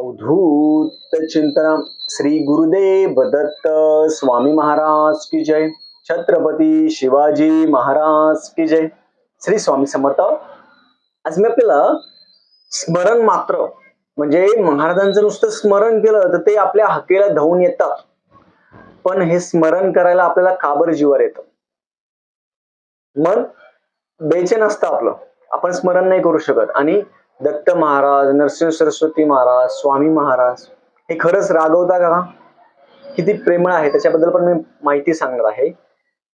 अवधूत चिंतन श्री गुरुदेव दत्त स्वामी महाराज की जय। छत्रपती शिवाजी महाराज की जय। श्री स्वामी समर्थ। आज मी आपल्याला स्मरण मात्र म्हणजे महाराजांचं नुसतं स्मरण केलं तर ते आपल्या हकेला धावून येतात. पण हे स्मरण करायला आपल्याला काबर जीवर येतं? मन बेचैन असतं आपलं. आपण स्मरण नाही करू शकत. आणि दत्त महाराज नरसिंह सरस्वती महाराज स्वामी महाराज हे खरंच रागवता का? किती प्रेमळ आहे. त्याच्याबद्दल पण मी माहिती सांगणार आहे.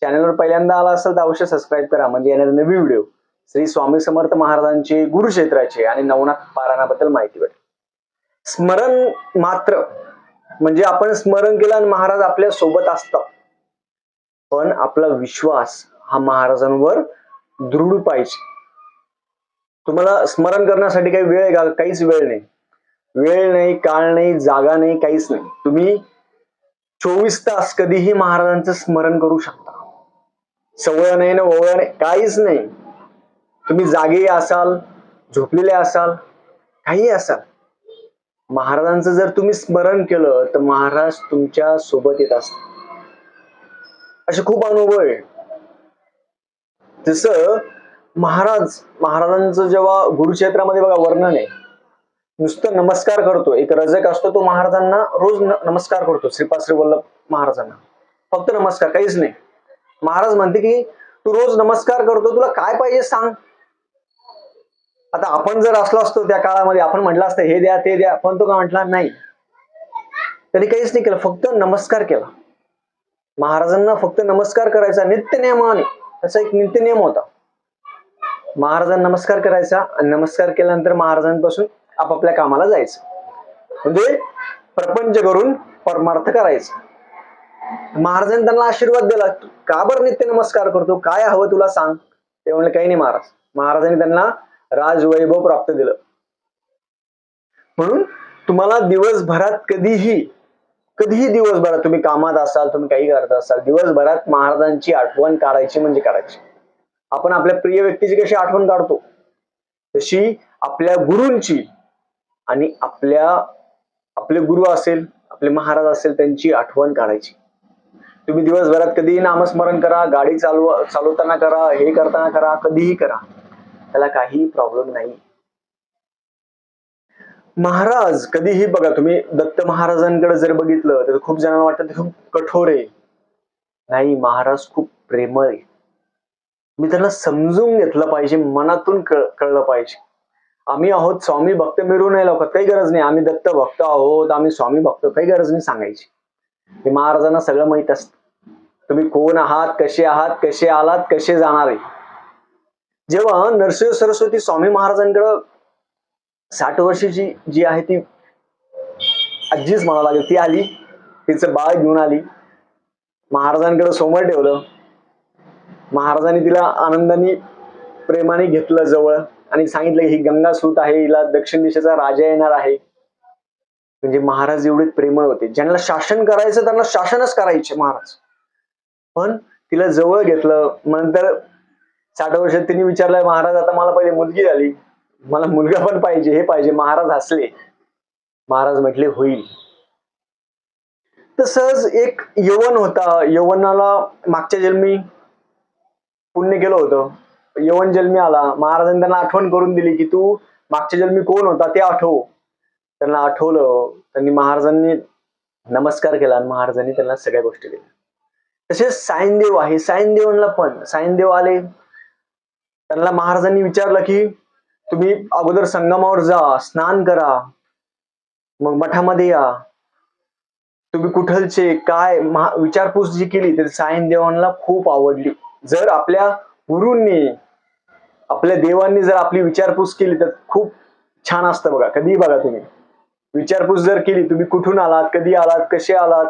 चॅनलवर पहिल्यांदा आला असेल तर अवश्य सबस्क्राईब करा. म्हणजे येणारे नवी व्हिडिओ श्री स्वामी समर्थ महाराजांचे गुरुक्षेत्राचे आणि नवनाथ पारायणाबद्दल माहिती भेटेल. स्मरण मात्र म्हणजे आपण स्मरण केलं आणि महाराज आपल्यासोबत असतात. पण आपला विश्वास हा महाराजांवर दृढ पाहिजे. तुम्हाला स्मरण करण्यासाठी काही वेळ आहे का काहीच वेळ नाही. वेळ नाही काळ नाही जागा नाही काहीच नाही. तुम्ही चोवीस तास कधीही महाराजांचं स्मरण करू शकता. सवय नाही ना ओवळ नाही काहीच नाही. तुम्ही जागे असाल झोपलेले असाल काही असाल. महाराजांचं जर तुम्ही स्मरण केलं तर महाराज तुमच्यासोबत येत असतात. असे खूप अनुभव आहे. जसं महाराज महाराजांचं जेव्हा गुरुक्षेत्रामध्ये बघा वर्णन आहे नुसतं नमस्कार करतो एक रजक असतो तो महाराजांना रोज नमस्कार करतो श्रीपाद श्री वल्लभ महाराजांना. फक्त नमस्कार काहीच नाही. महाराज म्हणते की तू रोज नमस्कार करतो तुला काय पाहिजे सांग. आता आपण जर असलो असतो त्या काळामध्ये आपण म्हटलं असतं हे द्या ते द्या पण तो का म्हटला नाही. त्यांनी काहीच नाही केलं फक्त नमस्कार केला. महाराजांना फक्त नमस्कार करायचा नित्य नियमाने त्याचा एक नित्य नियम होता. महाराजांना नमस्कार करायचा आणि नमस्कार केल्यानंतर महाराजांपासून आपापल्या कामाला जायचं. म्हणजे प्रपंच करून परमार्थ करायचं. महाराजांनी त्यांना आशीर्वाद दिला. का बरं नित्य नमस्कार करतो? काय हवं तुला सांग. ते म्हणले काही नाही महाराज. महाराजांनी त्यांना राजवैभव प्राप्त दिलं. म्हणून तुम्हाला दिवसभरात कधीही कधीही दिवसभरात तुम्ही कामात असाल तुम्ही काही करत असाल दिवसभरात महाराजांची आठवण काढायची म्हणजे काढायची. आपण आपल्या प्रिय व्यक्तीची कशी आठवण काढतो? तशी आपल्या गुरूंची आणि आपल्या आपले गुरु असेल आपले महाराज असेल त्यांची आठवण काढायची. तुम्ही दिवसभरात कधीही नामस्मरण करा गाडी चालव चालवताना करा हे करताना करा कधीही करा. त्याला काही प्रॉब्लेम नाही. महाराज कधीही बघा तुम्ही दत्त महाराजांकडे जर बघितलं तर खूप जणांना वाटतं ते खूप कठोर आहे. नाही महाराज खूप प्रेमळ आहे. मी त्यांना समजून घेतलं पाहिजे मनातून कळ कळलं पाहिजे. आम्ही आहोत स्वामी भक्त मिळू नाही लोक काही गरज नाही. आम्ही दत्त भक्त आहोत आम्ही स्वामी भक्त काही गरज नाही सांगायची. हे महाराजांना सगळं माहीत असतं. तुम्ही कोण आहात कसे आहात कसे आलात कसे जाणार आहे? जेव्हा नरसिंह सरस्वती स्वामी महाराजांकडं साठ वर्षाची जी आहे ती आजीच म्हणावं लागेल ती आली तिचं बाळ घेऊन आली. महाराजांकडे समोर ठेवलं. महाराजांनी तिला आनंदाने प्रेमाने घेतलं जवळ आणि सांगितलं ही गंगा सूत आहे हिला दक्षिण दिशेचा राजा येणार आहे. म्हणजे महाराज एवढे प्रेमळ होते. ज्यांना शासन करायचं त्यांना शासनच करायचे महाराज. पण तिला जवळ घेतलं. नंतर साठ वर्षात तिने विचारलं महाराज आता मला पहिले मुलगी झाली. मला मुलगा पण पाहिजे हे पाहिजे. महाराज हसले. महाराज म्हटले होईल. तसंच एक यवन होता. यवनाला मागच्या जन्मी पुण्य केलं होतं. यवन जन्मी आला. महाराजांनी त्यांना आठवण करून दिली की तू मागच्या जन्मी कोण होता ते आठव. त्यांना आठवलं. त्यांनी महाराजांनी नमस्कार केला आणि महाराजांनी त्यांना सगळ्या गोष्टी दिल्या. तसेच साईनदेव आहे. साईनदेवांना पण साईनदेव आले. त्यांना महाराजांनी विचारलं की तुम्ही अगोदर संगमावर जा स्नान करा. मग मठामध्ये या. तुम्ही कुठलचे काय महा- विचारपूस जी केली तर साईनदेवांना खूप आवडली. जर आपल्या गुरूंनी आपल्या देवांनी जर आपली विचारपूस केली तर खूप छान असतं बघा. कधीही बघा तुम्ही. विचारपूस जर केली तुम्ही कुठून आलात कधी आलात कसे आलात?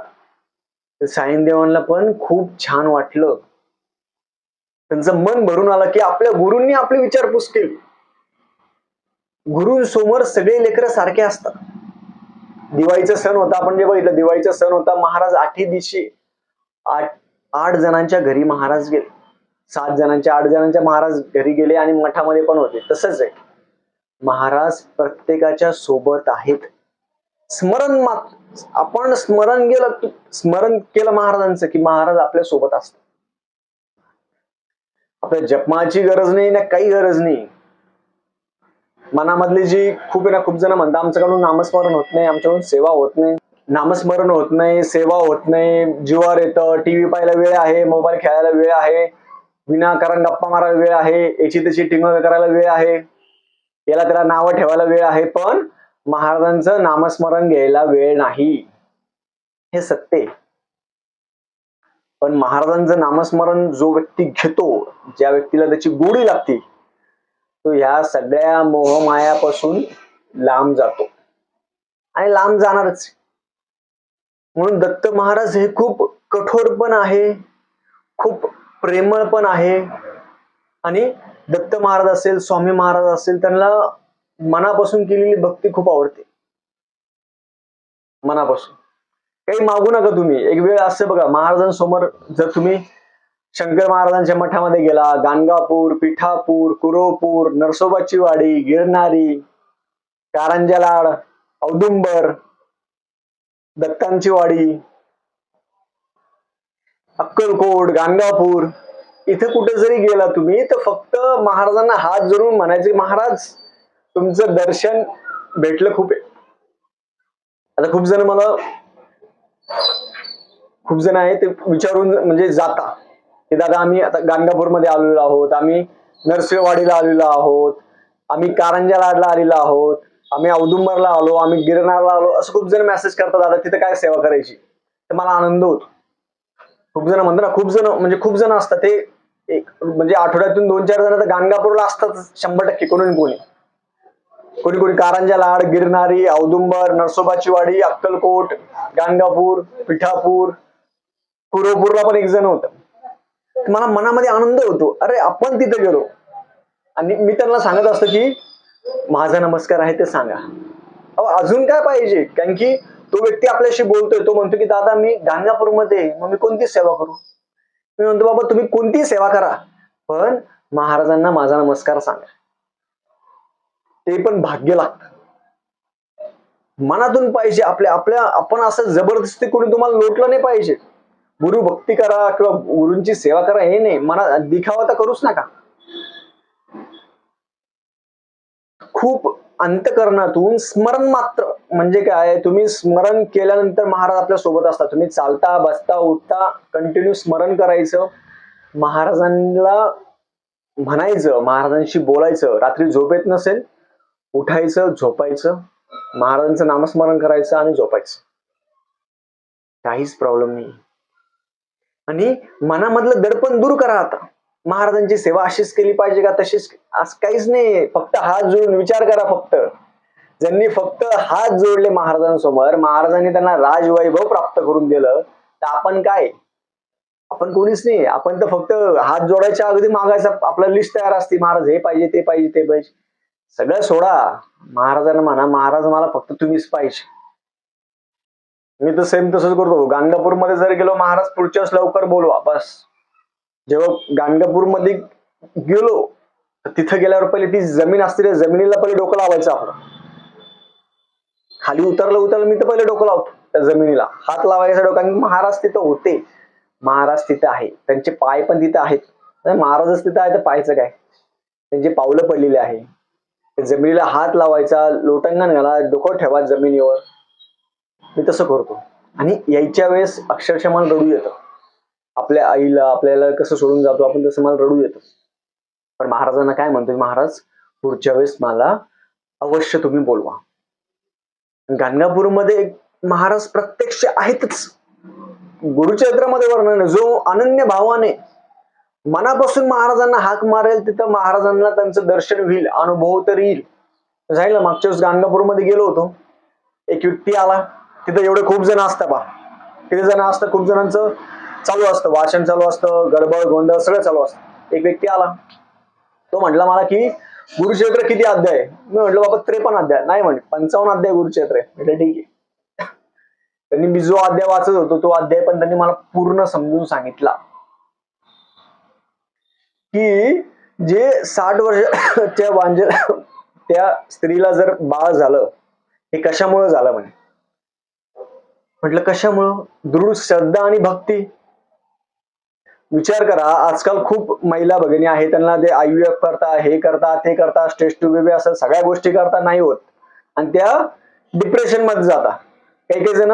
तर सायनदेवांना पण खूप छान वाटलं. त्यांचं मन भरून आलं की आपल्या गुरूंनी आपली विचारपूस केली. गुरूंसमोर सगळे लेकरं सारखे असतात. दिवाळीचा सण होता आपण जे बघितलं दिवाळीचा सण होता महाराज आठी दिवशी आठ आठ जणांच्या घरी महाराज गेले. सात जणांच्या आठ जणांच्या महाराज घरी गेले आणि मठामध्ये पण होते. तसंच आहे. महाराज प्रत्येकाच्या सोबत आहेत. स्मरण मात आपण स्मरण केलं स्मरण केलं महाराजांचं की महाराज आपल्यासोबत असतात. आपल्या जपमाची गरज नाही ना काही गरज नाही. मनामधली जी खूप आहे ना खूप जण म्हणतात आमच्याकडून नामस्मरण होत नाही आमच्याकडून सेवा होत नाही. नामस्मरण होत नाही सेवा होत नाही. जीवावर येतं टीव्ही पाहायला वेळ आहे मोबाईल खेळायला वेळ आहे. विनाकारण गप्पा मारायला वेळ आहे याची त्याची टिंगळ करायला वेळ आहे. याला त्याला नावं ठेवायला वेळ आहे पण महाराजांचं नामस्मरण घ्यायला वेळ नाही. हे सत्य पण महाराजांचं नामस्मरण जो व्यक्ती घेतो ज्या व्यक्तीला त्याची गोडी लागते तो ह्या सगळ्या मोहमायापासून लांब जातो. आणि लांब जाणारच. म्हणून दत्त महाराज हे खूप कठोर पण आहे खूप प्रेमळ पण आहे. आणि दत्त महाराज असेल स्वामी महाराज असेल त्यांना मनापासून केलेली भक्ती खूप आवडते. मनापासून. काही मागू नका तुम्ही. एक वेळ असं बघा महाराजांसमोर जर तुम्ही शंकर महाराजांच्या मठामध्ये गेला गाणगापूर पिठापूर कुरोपूर नरसोबाची वाडी गिरणारी कारंजालाड औदुंबर दत्तांची वाडी अक्कलकोट गाणगापूर इथे कुठे जरी गेला तुम्ही तर फक्त महाराजांना हात जोडून म्हणायचे महाराज तुमचं दर्शन भेटलं खूप आहे. आता खूप जण मला खूप जण आहे ते विचारून म्हणजे जाता. की दादा आम्ही आता गाणगापूरमध्ये आलेलो आहोत आम्ही नरसिंहवाडीला आलेलो आहोत आम्ही कारंजा लाडला आलेलो आहोत आम्ही औदुंबरला आलो आम्ही गिरणारला आलो असं खूप जण मेसेज करतात दादा तिथे काय सेवा करायची? तर मला आनंद होतो. खूप जण म्हणतात ना खूप जण म्हणजे खूप जण असतात ते एक म्हणजे आठवड्यातून दोन चार जण तर गाणगापूरला असतात शंभर टक्के कोणी कोणी. कोणी कोणी कारंजा लाड गिरणारी औदुंबर नरसोबाची वाडी अक्कलकोट गाणगापूर पिठापूर कुरोपूरला पण एक जण होत. मला मनामध्ये आनंद होतो. अरे आपण तिथे गेलो. आणि मी त्यांना सांगत असतो की माझा नमस्कार आहे ते सांगा. अहो अजून काय पाहिजे? कारण की तो व्यक्ती आपल्याशी बोलतोय तो म्हणतो की दादा मी गाणगापूरमध्ये मध्ये मग मी कोणती सेवा करू? मी म्हणतो बाबा तुम्ही कोणतीही सेवा करा पण महाराजांना माझा नमस्कार सांगा. ते पण भाग्य लागतं. मनातून पाहिजे आपल्या आपल्या आपण असं जबरदस्ती कोणी तुम्हाला लोटलं नाही पाहिजे. गुरु भक्ती करा किंवा गुरूंची सेवा करा हे नाही. मना दिखावा तर करूच नका. खूप अंतकरणातून स्मरण मात्र म्हणजे काय तुम्ही स्मरण केल्यानंतर महाराज आपल्यासोबत असतात. तुम्ही चालता बसता उठता कंटिन्यू स्मरण करायचं. महाराजांना म्हणायचं महाराजांशी बोलायचं. रात्री झोप येत नसेल उठायचं झोपायचं. महाराजांचं नामस्मरण करायचं आणि झोपायचं. काहीच प्रॉब्लेम नाही आणि मनामधलं दडपण दूर करा आता. महाराजांची सेवा अशीच केली पाहिजे का तशीच? असं काहीच नाही. फक्त हात जोडून विचार करा फक्त. ज्यांनी फक्त हात जोडले महाराजांसमोर महाराजांनी त्यांना राजवैभव प्राप्त करून दिलं तर आपण काय? आपण कोणीच नाही. आपण तर फक्त हात जोडायच्या अगदी मागायचा आपला लिस्ट तयार असते. महाराज हे पाहिजे ते पाहिजे ते पाहिजे. सगळं सोडा. महाराजांना म्हणा महाराज मला फक्त तुम्हीच पाहिजे. मी तर सेम तसंच करतो. गाणगापूरमध्ये जर गेलो महाराज पुढच्या लवकर बोलवा. बस. जेव्हा गाणगापूरमध्ये गेलो तिथं गेल्यावर पहिले ती जमीन असते त्या जमिनीला पहिले डोकं लावायचं आपण. खाली उतरलं उतरलं मी तर पहिले डोकं लावतो त्या जमिनीला. हात लावायचा डोका महाराज तिथं होते. महाराज तिथं आहे. त्यांचे पाय पण तिथं आहेत. महाराजच तिथं आहे तर पायचं काय? त्यांची पावलं पडलेली आहे. जमिनीला हात लावायचा लोटंगण घाला डोकं ठेवा जमिनीवर. मी तसं करतो. आणि यायच्या वेळेस अक्षरशः मला रडू येतं. आपल्या आईला आपल्याला कसं सोडून जातो आपण तसं मला रडू येतो पण महाराजांना काय म्हणतोय महाराज? पुढच्या वेळेस मला अवश्य तुम्ही बोलवा. गाणगापूरमध्ये महाराज प्रत्यक्ष आहेतच. गुरुचरित्रामध्ये वर्णन जो अनन्य भावाने मनापासून महाराजांना हाक मारेल तिथं महाराजांना त्यांचं दर्शन होईल अनुभव तर येईल. जाईल ना मागच्या वेळेस गाणगापूरमध्ये गेलो होतो. एक व्यक्ती आला. तिथं एवढे खूप जण असतात बा. किती जण असतं खूप जणांचं चालू असतं. वाचन चालू असतं गडबड गोंधळ सगळं चालू असतं. एक व्यक्ती आला. तो म्हटला मला की गुरुक्षेत्र किती अध्याय मी म्हटलं बाबा त्रेपन्न अध्याय. नाही म्हणे पंचावन्न अध्याय गुरुक्षेत्र आहे. म्हटलं ठीक आहे. त्यांनी मी जो अध्याय वाचत होतो तो अध्याय पण त्यांनी मला पूर्ण समजून सांगितला. की जे साठ वर्षाच्या वांज त्या स्त्रीला जर बाळ झालं हे कशामुळे झालं म्हणे? म्हटलं कशामुळं? दृढ श्रद्धा आणि भक्ती. विचार करा आजकाल खूप महिला भगिनी आहे त्यांना ते आय एफ करता हे करता ते करता स्टेज टू बेबी असं सगळ्या गोष्टी करता नाही होत. आणि त्या डिप्रेशनमध्ये जाता काही काही जण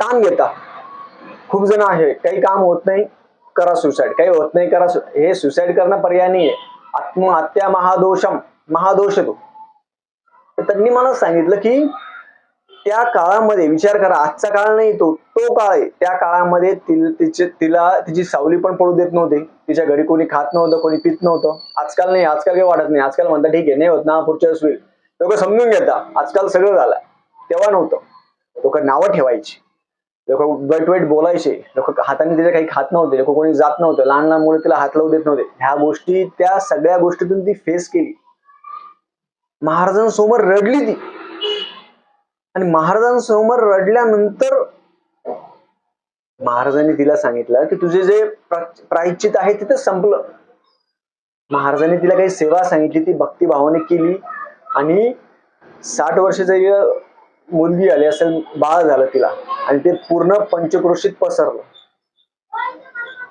ताण घेता खूप जण आहे काही काम होत नाही करा सुसाईड काही होत नाही करा हे सुसाईड करणं पर्याय नाही आहे आत्महत्या महादोषम महादोष तो. त्यांनी मला सांगितलं की त्या काळामध्ये विचार करा आजचा काळ नाही तो तो काळ आहे. त्या काळामध्ये तिचे तिला तिची सावली पण पडू देत नव्हते. तिच्या घरी कोणी खात नव्हतं कोणी पित नव्हतं. आजकाल नाही आजकाल काही वाटत नाही. आजकाल म्हणतात ठीक आहे नाही होत ना पुढच्या वेळेस होईल. लोक समजून घेता. आजकाल सगळं झालं. तेव्हा नव्हतं. लोक नावं ठेवायची. लोक वाईट वाईट बोलायचे. लोक हाताने तिच्या काही खात नव्हते. लोक कोणी जात नव्हतं. लहान लहान मुलं तिला हात लावू देत नव्हते. ह्या गोष्टी त्या सगळ्या गोष्टीतून ती फेस केली. महाराजांसमोर रडली ती. आणि महाराजांसमोर रडल्यानंतर महाराजांनी तिला सांगितलं की तुझे जे प्रा- प्रायश्चित आहे तिथे संपलं. महाराजांनी तिला काही सेवा सांगितली ती भक्तिभावाने केली आणि साठ वर्षाची मुलगी आली असेल बाळ झालं तिला आणि ते पूर्ण पंचक्रोशीत पसरलं.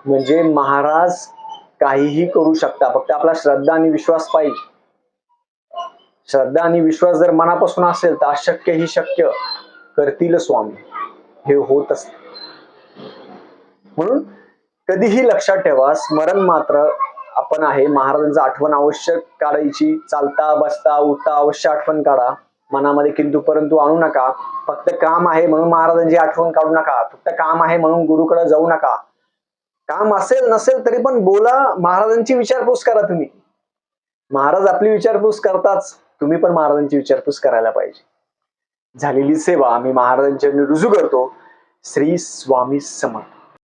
म्हणजे महाराज काहीही करू शकता फक्त आपला श्रद्धा आणि विश्वास पाहिजे. श्रद्धा आणि विश्वास जर मनापासून असेल तर अशक्य ही शक्य करतील स्वामी. हे होत असते म्हणून कधीही लक्षात ठेवा स्मरण मात्र आपण आहे. महाराजांचं आठवण आवश्यक काढायची. चालता बसता उठता अवश्य आठवण काढा. मनामध्ये किंतु परंतु आणू नका. फक्त काम आहे म्हणून महाराजांची आठवण काढू नका. फक्त काम आहे म्हणून गुरुकडे जाऊ नका. काम असेल नसेल तरी पण बोला. महाराजांची विचारपूस करा तुम्ही. महाराज आपली विचारपूस करताच. तुम्ही पण महाराजांची विचारपूस करायला पाहिजे. झालेली सेवा आम्ही महाराजांच्या रुजू करतो. श्री स्वामी समर्थ.